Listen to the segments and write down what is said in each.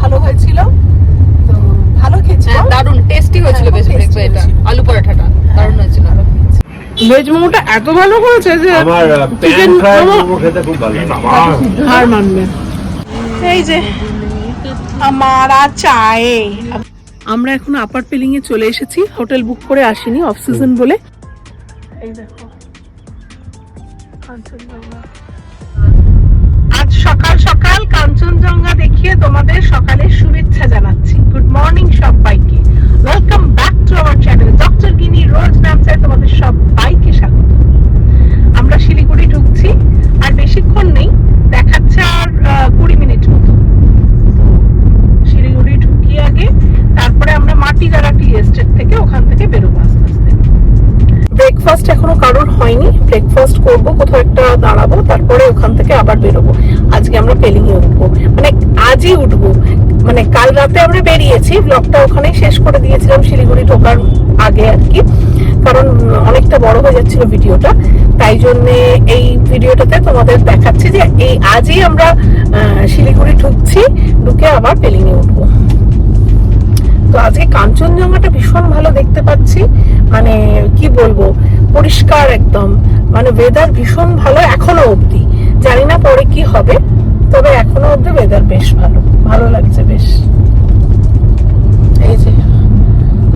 ভালো হয়েছিল। তো ভালো খেয়েছি। হ্যাঁ দারুণ টেস্টি হয়েছিল হ্যাঁ, বেশ এটা। আলু পরোটাটা দারুণ হয়েছিল। ভেজ মোমোটা এত ভালো করেছে যে আমার চিকেন মোমো খেতে খুব ভালো লাগে। হার মানবে এই যে আমারা চায়ে। আমরা এখন আপার পেলিং এ চলে এসেছি। হোটেল বুক করে আসিনি অফ সিজন বলে। এই দেখো। আজ সকাল সকাল কাঞ্চনজঙ্ঘা দেখিয়ে তোমাদের সকালের শুভেচ্ছা জানাচ্ছি। গুড মর্নিং সবাইকে। Welcome back to our channel doctor Gini রোজ নামচায় তোমাদের সবাইকে স্বাগত। আমরা শিলিগুড়ি ঢুকছি, আর বেশিক্ষণ নেই, দেখাচ্ছে আর কুড়ি মিনিট মতো। শিলিগুড়ি ঢুকি আগে, তারপরে আমরা মাটিগাড়া টি এস্টেট থেকে ওখান থেকে বেরোবো ব্রেকফাস্ট এখনও কারোর হয়নি। ব্রেকফাস্ট করব, কোথাও একটা দাঁড়াবো, তারপরে ওখান থেকে আবার বেরোবো। আজকে আমরা পেলিং এ উঠবো। মানে আজই উঠবো। মানে কাল রাতে আমরা বেরিয়েছি ব্লগটা ওখানেই শেষ করে দিয়েছিলাম শিলিগুড়ি ঢোকার আগে আর কি। কারণ অনেকটা বড় হয়ে যাচ্ছিল ভিডিওটা। তাই জন্য এই ভিডিওটাতে তোমাদের দেখাচ্ছি যে এই আজই আমরা শিলিগুড়ি ঢুকছি, ঢুকে আবার পেলিং এ উঠবো। তো আজকে কাঞ্চনজঙ্ঘাটা ভীষণ ভালো দেখতে পাচ্ছি। মানে কি বলব? পরিষ্কার একদম। মানে ওয়েদার ভীষণ ভালো এখনও অবধি। জানি না পরে কি হবে, তবে এখনও অবধি ওয়েদার বেশ ভালো। ভালো লাগছে বেশ। এই যে,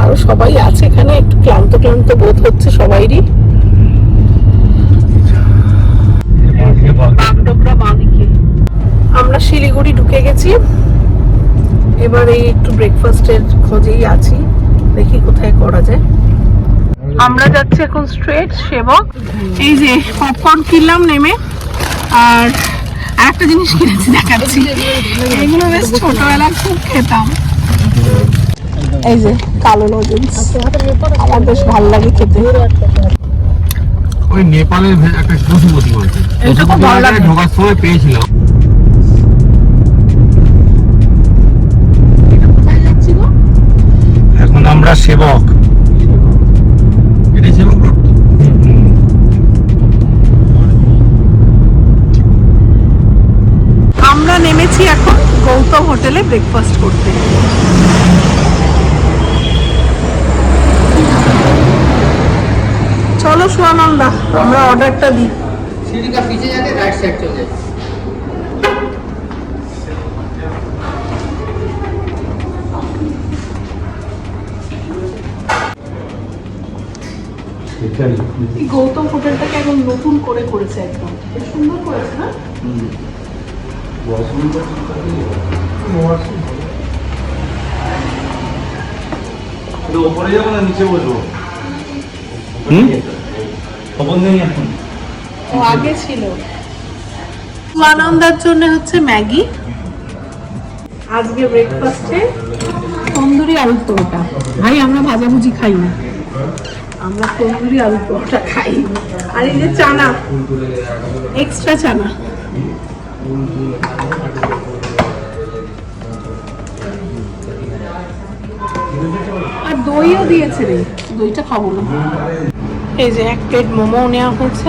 আরও সবাই আছে এখানে, একটু ক্লান্ত ক্লান্ত বোধ হচ্ছে সবাইরই। আমরা শিলিগুড়ি ঢুকে গেছি। এবার একটু ব্রেকফাস্টের খোঁজেই আছি, দেখি কোথায় করা যায়। আমরা যাচ্ছি এখন স্ট্রেট সেবক। এই যে পপকর্ন কিনলাম নেমে আর একটা জিনিস কিনেছি দেখাচ্ছি। এগুলো বেশ ছোটবেলা খুব খেতাম। এই যে কালো লজেন্স আমার বেশ ভালো লাগে খেতে। ওই নেপালের একটা বলছে। এটা খুব ভালো লাগে। ঢোকার সময় পেয়েছিলাম। এখন আমরা সেবক। ব্রেকফাস্ট করতে। চলো সুয়ানন্দা আমরা অর্ডারটা দিই। সিঁড়িটা পিছে রাইট সাইড চলে এই গৌতম হোটেলটাকে এখন নতুন করে করেছে একদম। সুন্দর করেছে না? ওপরে যাব না নিচে বসবো হুম খবর নেই এখন ও আগে ছিল সুয়ানন্দার জন্য হচ্ছে ম্যাগি। আজকে ব্রেকফাস্টে তন্দুরি আলুর পরোটা। ভাই আমরা ভাজাভুজি খাই না। আমরা তন্দুরি আলুর পরোটা খাই। আর এই যে চানা এক্সট্রা চানা। দইও দিয়েছে রে। দইটা খাব না। এই যে এক প্লেট মোমো নেওয়া হয়েছে।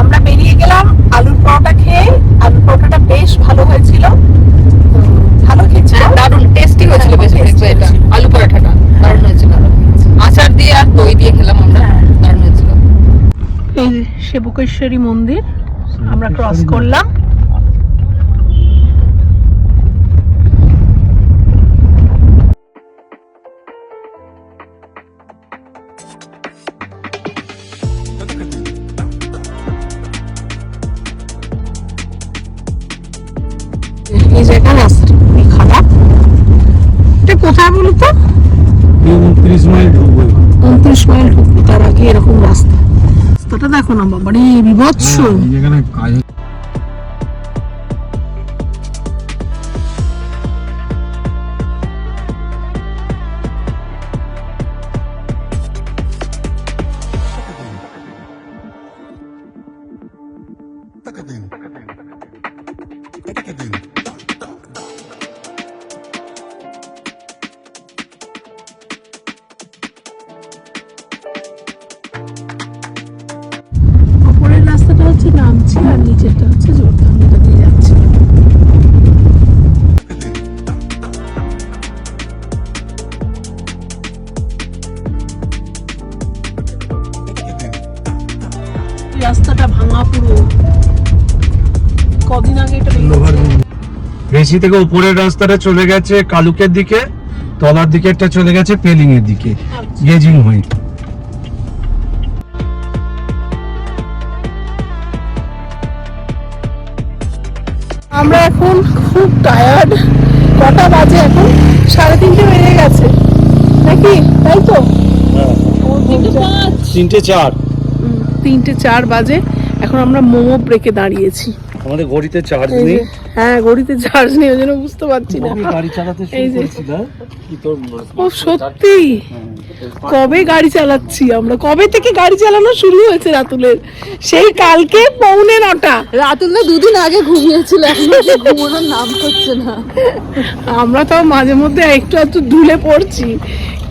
আমরা বেরিয়ে গেলাম আলুর পরোটা খেয়ে। আলুর পরোটাটা বেশ ভালো হয়েছিল। ভালো খেয়েছি হ্যাঁ দারুণ টেস্টি হয়েছিল হ্যাঁ, বেশ এটা। আলু পরোটাটা দারুণ হয়েছিল। আচার দিয়ে আর দই দিয়ে খেলাম আমরা। হ্যাঁ। দারুণ হয়েছিল। এই যে সেবকেশ্বরী মন্দির আমরা ক্রস করলাম। দেখো না বাবা বাবারে বিভৎস। মেসি থেকে উপরের রাস্তাটা চলে গেছে কালুকের দিকে তলার দিকেরটা চলে গেছে পেলিং এর দিকে। গেজিং হয়ে। আমরা এখন খুব টায়ার্ড কটা বাজে এখন? সাড়ে তিনটে বেজে গেছে। নাকি? তাই তো? তিনটে চার। তিনটে চার। বাজে। এখন আমরা মোমো ব্রেকে দাঁড়িয়েছি। আমাদের ঘড়িতে চার্জ নেই। হ্যাঁ ঘড়িতে চার্জ নেই ওই জন্য বুঝতে পারছি না। গাড়ি চালাতে শুরু যে। করেছি কি তোর ও সত্যি? কবে গাড়ি চালাচ্ছি আমরা? কবে থেকে গাড়ি চালানো শুরু হয়েছে রাতুলের? সেই কালকে পৌনে নটা। রাতুল না দুদিন আগে ঘুমিয়েছিল ঘুমানোর নাম করছে না। আমরা তো মাঝে মধ্যে একটু একটু ধুলে পড়ছি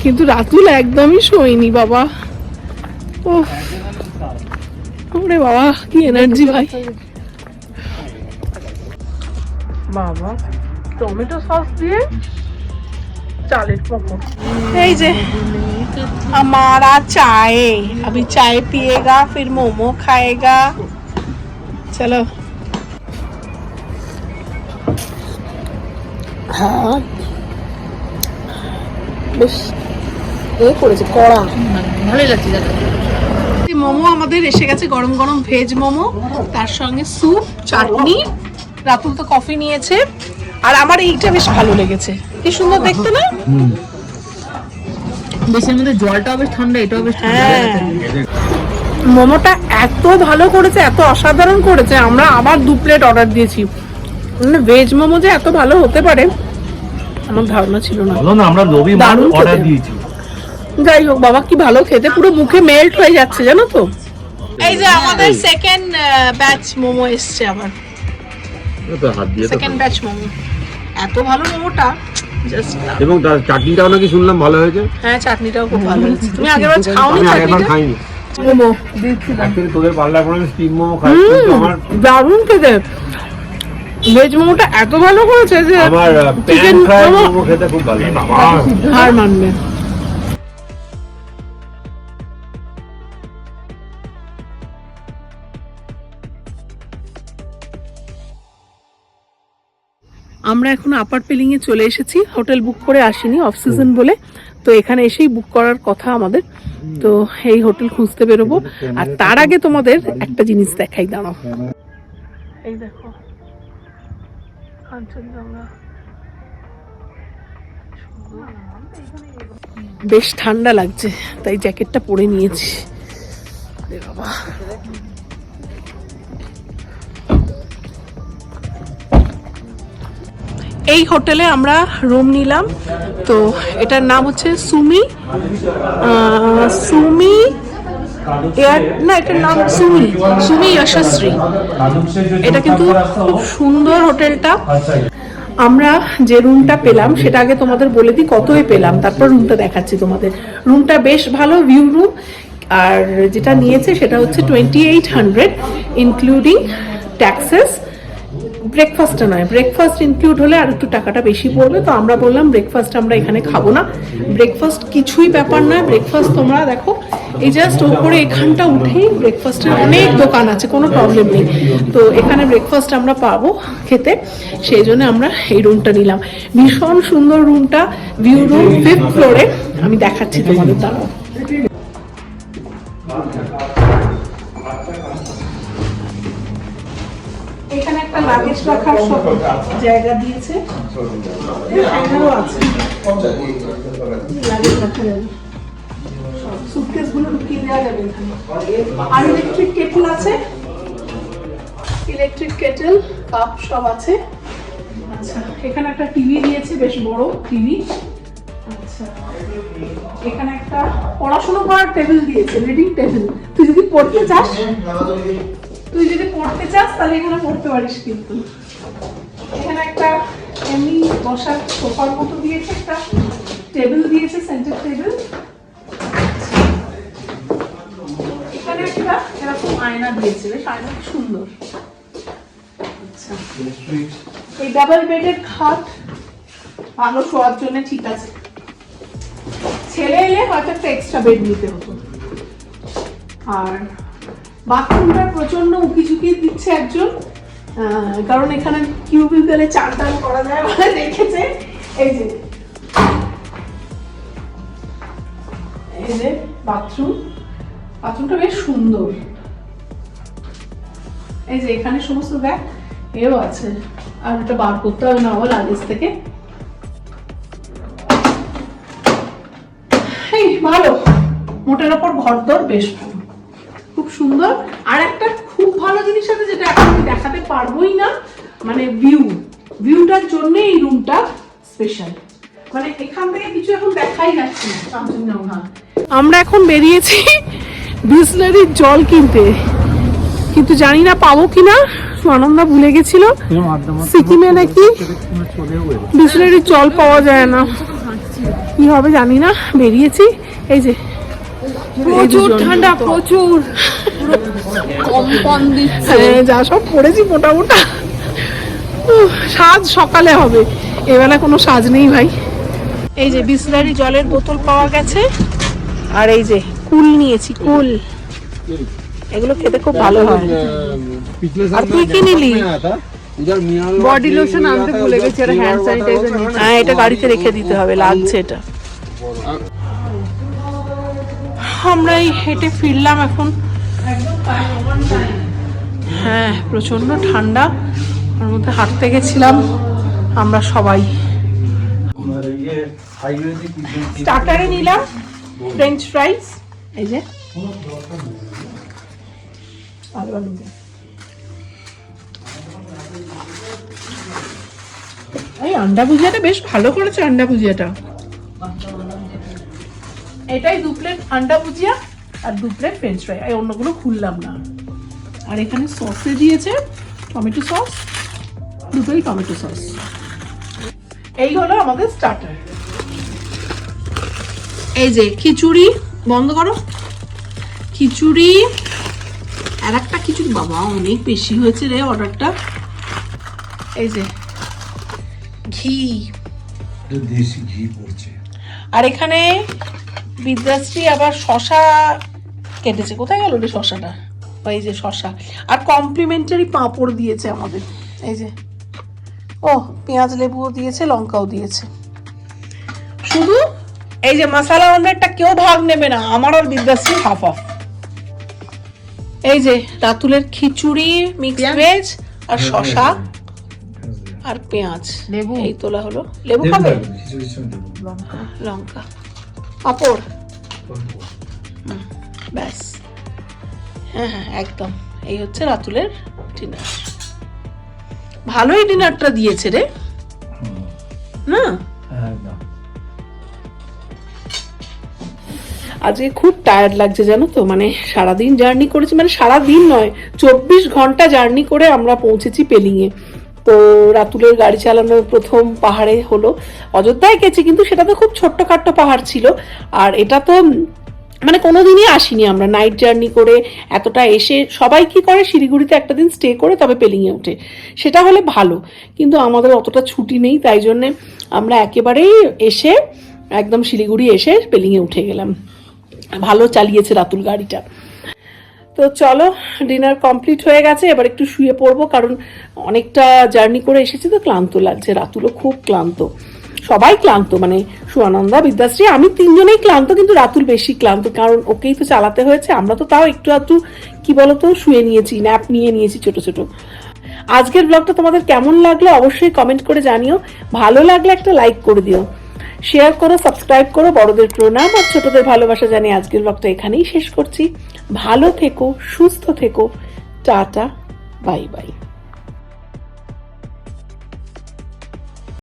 কিন্তু রাতুল একদমই শোয়নি বাবা। ও ওরে বাবা কি এনার্জি ভাই। বাবা টমেটো সস দিয়ে চালের পকোড় এই যে हमारा चाय अभी चाय पिएगा फिर मोमो खाएगा चलो হ্যাঁ বেশ এ করেছে কড়া ভালোই লাগছে দাদা মোমো আমাদের এসে গেছে গরম গরম ভেজ মোমো তার সঙ্গে স্যুপ চাটনি রাতুল তো কফি নিয়েছে। আর আমার এইটা বেশ ভালো লেগেছে। কি সুন্দর দেখতে না? বেশির মধ্যে জলটাও বেশ ঠান্ডা এটাও বেশ ঠান্ডা হ্যাঁ। মোমোটা এত ভালো করেছে এত অসাধারণ করেছে আমরা আবার দু প্লেট অর্ডার দিয়েছি। মানে ভেজ মোমো যে এত ভালো হতে পারে আমার ধারণা ছিল না। না আমরা দারুণ অর্ডার দিয়েছি। যাই হোক বাবা কি ভালো খেতে পুরো মুখে মেল্ট হয়ে যাচ্ছে জানো তো? এই যে আমাদের সেকেন্ড ব্যাচ মোমো এসছে আবার। তো সেকেন্ড ব্যাচ মোমো। এত ভালো মোমোটা এবং তার চাটনিটাও নাকি শুনলাম ভালো হয়েছে। হ্যাঁ চাটনিটাও খুব ভালো হয়েছে। তুমি আগেরবার খাওনি চাটনিটা? খাইনি। মোমো তোদের স্টিম মোমো খাই আমার দারুণ খেতে। ভেজ মোমোটা এত ভালো করেছে যে আমার pan chicken fry momo momo খেতে খুব ভালো লাগে। বাবা হার মানবে। আমরা এখন আপার পেলিং এ চলে এসেছি। হোটেল বুক করে আসিনি অফ সিজন বলে। তো এখানে এসেই বুক করার কথা আমাদের। তো এই হোটেল খুঁজতে বেরোবো। আর তার আগে তোমাদের একটা জিনিস দেখাই দাঁড়াও। এই দেখো। কাঞ্চনজঙ্ঘা। বেশ ঠান্ডা লাগছে তাই জ্যাকেটটা পরে নিয়েছি। বাবা। এই হোটেলে আমরা রুম নিলাম। তো এটার নাম হচ্ছে সুমি সুমি এয়ার, না, এটার নাম সুমি সুমি যশস্বী। এটা কিন্তু খুব সুন্দর হোটেলটা। আমরা যে রুমটা পেলাম, সেটা আগে তোমাদের বলে দিই কতই পেলাম, তারপর রুমটা দেখাচ্ছি তোমাদের। রুমটা বেশ ভালো ভিউ রুম আর যেটা নিয়েছে, সেটা হচ্ছে twenty eight hundred including taxes ব্রেকফাস্টটা নয়। ব্রেকফাস্ট ইনক্লুড হলে আর একটু টাকাটা বেশি পড়বে। তো আমরা বললাম ব্রেকফাস্ট আমরা এখানে খাব না। ব্রেকফাস্ট কিছুই ব্যাপার নয়। ব্রেকফাস্ট তোমরা দেখো, এই জাস্ট ওপরে এখানটা উঠেই ব্রেকফাস্টের অনেক দোকান আছে, কোনো প্রবলেম নেই। তো এখানে ব্রেকফাস্ট আমরা পাবো খেতে। সেই জন্য আমরা এই রুমটা নিলাম। ভীষণ সুন্দর রুমটা ভিউ রুম ফিফথ ফ্লোরে আমি দেখাচ্ছি তোমাদের দাঁড়াও। লাগেজ রাখার সব জায়গা দিয়েছে। এখানেও আছে। লাগেজ দেওয়া যাবে আর ইলেকট্রিক কেটল আছে। ইলেকট্রিক কেটল কাপ সব আছে। আচ্ছা এখানে একটা টিভি দিয়েছে, বেশ বড় টিভি আচ্ছা এখানে একটা পড়াশোনা করার টেবিল দিয়েছে রিডিং টেবিল তুই যদি পড়তে চাস। তুই যদি পড়তে চাস, তাহলে এখানে পড়তে পারিস কিন্তু। এখানে একটা এমনি বসার সোফার মতো দিয়েছে, একটা টেবিল দিয়েছে, সেন্টার টেবিল। এখানে একটা এরকম আয়না দিয়েছে, বেশ আয়না সুন্দর। আচ্ছা। এই ডাবল বেডের খাট ভালো শোয়ার জন্য ঠিক আছে। ছেলে এলে হয়তো একটা এক্সট্রা বেড নিতে হতো। আর বাথরুমটা প্রচণ্ড উকি ঝুঁকি দিচ্ছে একজন। কারণ এখানে কিউবিকলে চান টান করা যায় বলে রেখেছে। এই যে। এই যে বাথরুম। বাথরুমটা বেশ সুন্দর। এই যে এখানে সমস্ত ব্যাগ এও আছে। আর এটা বার করতে হবে না আবার লাগেজ থেকে। এই, ভালো। মোটের ওপর ঘরদর বেশ ভালো খুব সুন্দর আর একটা খুব ভালো জিনিস আছে যেটা এখন আমি দেখাতে পারবোই না মানে ভিউ ভিউটার জন্য এই রুমটা স্পেশাল মানে এখান থেকে কিছু এখন দেখাই যাচ্ছে না আমরা এখন বেরিয়েছি বিসলারির জল কিনতে। কিন্তু জানি না পাবো কিনা সুয়ানন্দা ভুলে গেছিল। সিকিমে নাকি বিসলারির জল পাওয়া যায় না। কি হবে জানি না বেরিয়েছি। এই যে প্রচুর ঠান্ডা প্রচুর। পুরো কম্পন দিচ্ছে। হ্যাঁ, যা সব পড়েছি মোটা মোটা সাজ সকালে হবে। এবেলা কোনো সাজ নেই ভাই। এই যে বিসলারি জলের বোতল পাওয়া গেছে। আর এই যে কুল নিয়েছি কুল। এগুলো খেতে খুব ভালো হয়। আর তুই কি নিলি? বডি লোশন আনতে ভুলে গেছি আর হ্যান্ড স্যানিটাইজার হ্যাঁ এটা গাড়িতে রেখে দিতে হবে লাগছে এটা। আমরা এই হেঁটে ফিরলাম এখন। হ্যাঁ প্রচণ্ড ঠান্ডা। ওর মধ্যে হাঁটতে গেছিলাম। আমরা সবাই। স্টার্টারে নিলাম ফ্রেঞ্চ ফ্রাইস। এই যে। এই আন্ডা ভুজিয়াটা বেশ ভালো করেছে আন্ডা ভুজিয়াটা এটাই দু প্লেট আন্ডা ভুজিয়া আর দু প্লেট ফ্রেঞ্চ ফ্রাই এই অন্যগুলো খুললাম না। আর এখানে সসে দিয়েছে টমেটো সস দুটোই টমেটো সস এই হলো আমাদের স্টার্টার এই যে খিচুড়ি বন্ধ করো। খিচুড়ি আর একটা খিচুড়ি বাবা অনেক বেশি হয়েছে রে অর্ডারটা। এই যে ঘি। দেশি ঘি পড়ছে। আর এখানে বিদ্যাশ্রী আবার শশা কেটেছে। কোথায় গেল রে শশাটা? এই যে শশা। আর কমপ্লিমেন্টারি পাঁপড় দিয়েছে আমাদের। এই যে। ও পেঁয়াজ লেবুও দিয়েছে লঙ্কাও দিয়েছে। শুধু এই যে মশলা অন্যেরটা কেউ ভাগ নেবে না আমার আর বিদ্যাশ্রী হাফ হাফ এই যে রাতুলের খিচুড়ি মিক্স ভেজ আর শশা আর পেঁয়াজ। লেবু। এই তোলা হলো। লেবু খাবে? লঙ্কা। পাপড়। হুম, ব্যাস। হ্যাঁ হ্যাঁ একদম। এই হচ্ছে রাতুলের ডিনার ভালোই ডিনারটা দিয়েছে রে। না? আজকে খুব টায়ার্ড লাগছে জানো তো? মানে সারাদিন জার্নি করেছি মানে সারাদিন নয় চব্বিশ ঘণ্টা জার্নি করে আমরা পৌঁছেছি পেলিংয়ে তো রাতুলের গাড়ি চালানোর প্রথম পাহাড়ে হলো। অযোধ্যায় গেছি কিন্তু সেটা তো খুব ছোট্টখাট্ট পাহাড় ছিল। আর এটা তো উম, মানে কোনোদিনই আসিনি আমরা নাইট জার্নি করে এতটা এসে সবাই কি করে শিলিগুড়িতে একটা দিন স্টে করে তবে পেলিংয়ে ওঠে সেটা হলে ভালো কিন্তু আমাদের অতটা ছুটি নেই তাই জন্যে আমরা একেবারেই এসে একদম শিলিগুড়ি এসে পেলিংয়ে উঠে গেলাম। ভালো চালিয়েছে রাতুল গাড়িটা। তো চলো ডিনার কমপ্লিট হয়ে গেছে এবার একটু শুয়ে পড়ব কারণ অনেকটা জার্নি করে এসেছি তো ক্লান্ত লাগছে। রাতুলও খুব ক্লান্ত। সবাই ক্লান্ত মানে সুয়ানন্দা, বিদ্যাশ্রী, আমি তিনজনেই ক্লান্ত, কিন্তু রাতুল বেশি ক্লান্ত, কারণ ওকেই তো চালাতে হয়েছে, আমরা তো তাও একটু একটু কি বলতো, শুয়ে নিয়েছি, ন্যাপ নিয়ে নিয়েছি ছোট ছোট। আজকের ব্লগটা তোমাদের কেমন লাগল অবশ্যই কমেন্ট করে জানিও, ভালো লাগলে একটা লাইক করে দিও। শেয়ার করো সাবস্ক্রাইব করো, বড়দের প্রণাম, আর ছোটদের ভালোবাসা জানিয়ে আজকের ব্লগটা এখানেই শেষ করছি। ভালো থেকো, সুস্থ থেকো, টাটা বাই বাই